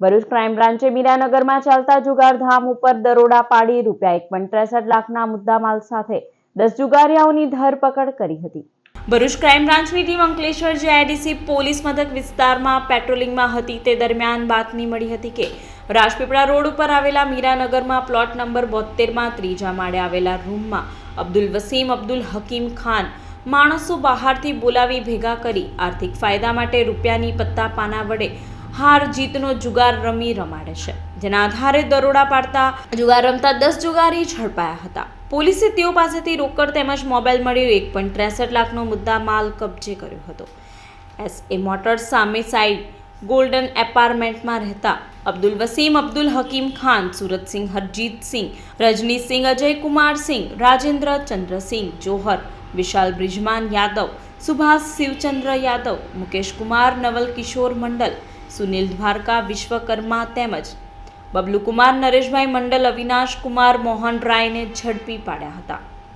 Bharuch crime બ્રાન્ચે મીરાનગરમાં ચાલતા જુગારધામ ઉપર દરોડા પાડી રૂપિયા એક પણ ત્રેસઠ લાખના મુદ્દામાલ સાથે દસ જુગારીયાઓની ધરપકડ કરી હતી. ભરૂચ ક્રાઇમ બ્રાન્ચની ટીમ અંકલેશ્વર જેઆઈડીસી પોલીસ મથક વિસ્તારમાં પેટ્રોલિંગમાં હતી. તે દરમિયાન બાતમી મળી હતી કે રાજપીપળા રોડ ઉપર આવેલા મીરાનગરમાં પ્લોટ નંબર બોતેરમાં ત્રીજા માળે આવેલા રૂમમાં અબ્દુલ વસીમ, અબ્દુલ હકીમ ખાન માણસો બહારથી બોલાવી ભેગા કરી આર્થિક ફાયદા માટે રૂપિયાની પત્તા પાના વડે હાર જીતનો જુગાર રમી રમાડે છે. જેના આધારે દરોડા પાડતા જુગાર રમતા દસ જુગારી ઝડપાયા હતા. પોલીસે તેઓ પાસેથી રોકડ તેમજ મોબાઈલ મળ્યો એક પણ ત્રેસઠ લાખનો મુદ્દા માલ કબજે કર્યો હતો. એસ એ મોટર્સ સામે સાઈડ ગોલ્ડન એપાર્ટમેન્ટમાં રહેતા અબ્દુલ વસીમ, અબ્દુલ હકીમ ખાન સુરતસિંહ હરજીતસિંહ રજનીસિંહ અજયકુમારસિંહ રાજેન્દ્ર ચંદ્રસિંહ જોહર, વિશાલ બ્રિજમાન યાદવ, સુભાષ શિવચંદ્ર યાદવ મુકેશ કુમાર નવલ કિશોર મંડલ સુનિલ દ્વારકા વિશ્વકર્મા તેમજ બબલુકુમાર નરેશભાઈ મંડલ અવિનાશ કુમાર મોહન રાયને ઝડપી પાડ્યા હતા.